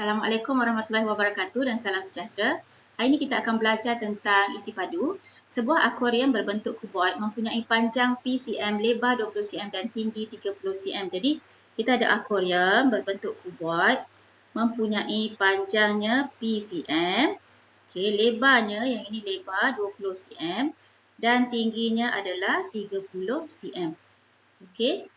Assalamualaikum warahmatullahi wabarakatuh dan salam sejahtera. Hari ini kita akan belajar tentang isi padu. Sebuah akuarium berbentuk kuboid mempunyai panjang PCM, lebar 20 cm dan tinggi 30 cm. Jadi kita ada akuarium berbentuk kuboid mempunyai panjangnya PCM, okay, lebarnya yang ini lebar 20 cm dan tingginya adalah 30 cm. Okey.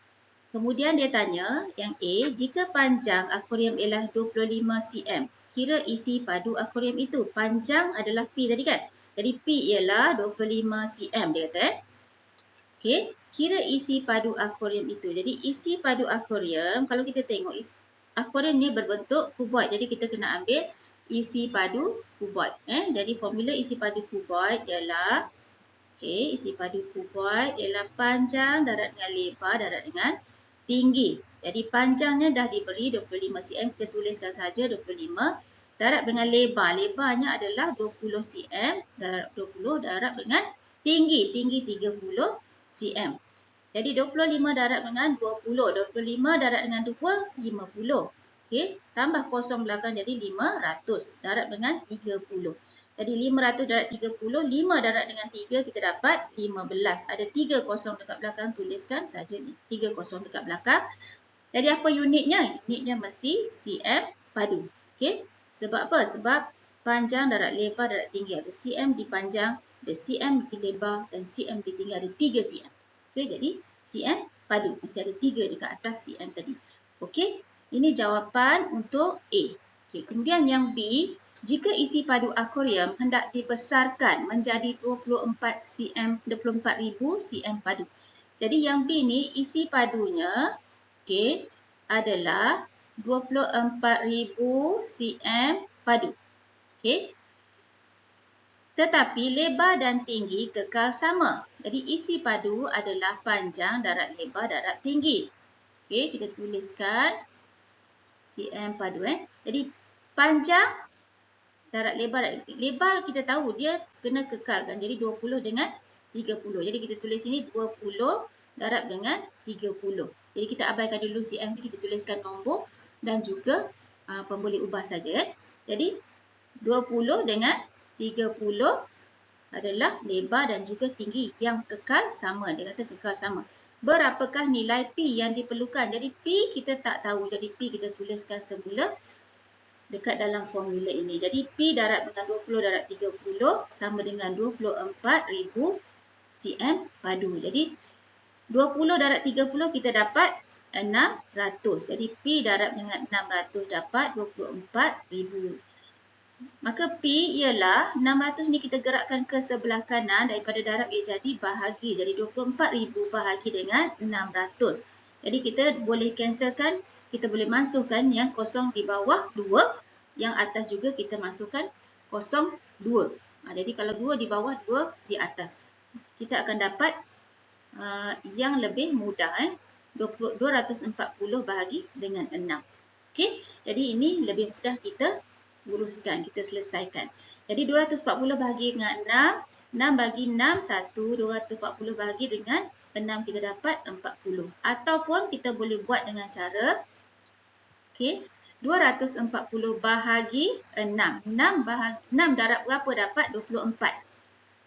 Kemudian dia tanya yang A, jika panjang akuarium ialah 25 cm, kira isi padu akuarium itu. Panjang adalah P tadi kan? Jadi P ialah 25 cm dia kata eh. Okey, kira isi padu akuarium itu. Jadi isi padu akuarium, kalau kita tengok akuarium ni berbentuk kuboid. Jadi kita kena ambil isi padu kuboid. Eh? Jadi formula isi padu kuboid ialah okey, isi padu kuboid ialah panjang darat dengan lebar darat dengan tinggi. Jadi panjangnya dah diberi 25 cm, kita tuliskan saja 25. Darab dengan lebar, lebarnya adalah 20 cm, darab 20, darab dengan tinggi, tinggi 30 cm. Jadi 25 darab dengan 20, 25 darab dengan 2, 50. Okey, tambah kosong belakang jadi 500, darab dengan 30. Jadi 500 darab 30, 5 darab dengan 3 kita dapat 15. Ada 3 kosong dekat belakang, tuliskan saja ni. 3 kosong dekat belakang. Jadi apa unitnya? Unitnya mesti cm padu. Okey. Sebab apa? Sebab panjang darab lebar darab tinggi ada cm di panjang, ada cm di lebar dan cm di tinggi ada 3 cm. Okey, jadi cm padu. Masih ada 3 dekat atas cm tadi. Okey. Ini jawapan untuk A. Okey, kemudian yang B, jika isi padu akuarium hendak dibesarkan menjadi 24 cm 24,000 cm padu. Jadi yang B ni isi padunya okey adalah 24,000 cm padu. Okey. Tetapi lebar dan tinggi kekal sama. Jadi isi padu adalah panjang darat lebar darat tinggi. Okey, kita tuliskan cm padu eh. Jadi panjang darat lebar lebar kita tahu dia kena kekalkan. Jadi 20 dengan 30 jadi kita tulis sini 20 darab dengan 30 jadi kita abaikan dulu cm kita tuliskan nombor dan juga uh, pemboleh ubah saja eh. jadi 20 dengan 30 adalah lebar dan juga tinggi. Yang kekal sama dia kata kekal sama. Berapakah nilai P yang diperlukan? Jadi P kita tak tahu. Jadi P kita tuliskan semula dekat dalam formula ini. Jadi P darab dengan 20 darab 30 sama dengan 24,000 cm padu. Jadi 20 darab 30 kita dapat 600. Jadi P darab dengan 600 dapat 24,000. Maka P ialah 600 ni kita gerakkan ke sebelah kanan daripada darab ia jadi bahagi. Jadi 24,000 bahagi dengan 600. Jadi kita boleh cancelkan, kita boleh masukkan yang kosong di bawah 2 yang atas juga kita masukkan kosong dua. Ha, jadi kalau dua di bawah, dua di atas. Kita akan dapat uh, yang lebih mudah. Eh? 20, 240 bahagi dengan 6. Okey, jadi ini lebih mudah kita uruskan, kita selesaikan. Jadi 240 bahagi dengan 6, 6 bagi 6, 1, 240 bahagi dengan 6 kita dapat 40. Ataupun kita boleh buat dengan cara, okey, 240 bahagi 6. 6 bahagi 6 darab berapa dapat 24.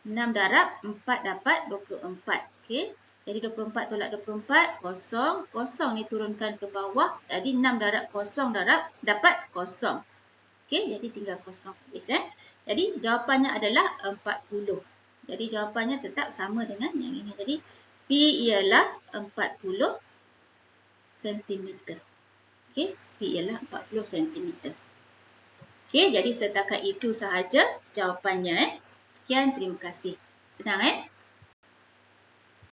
6 darab 4 dapat 24. Okey. Jadi 24 tolak 24 kosong. Kosong ni turunkan ke bawah. Jadi 6 darab kosong darab dapat kosong. Okey, jadi tinggal kosong. Yes, eh? Jadi jawapannya adalah 40. Jadi jawapannya tetap sama dengan yang ini. Jadi P ialah 40 cm. Okey. P ialah 40 cm. Okey, jadi setakat itu sahaja jawapannya. Eh. Sekian, terima kasih. Senang eh?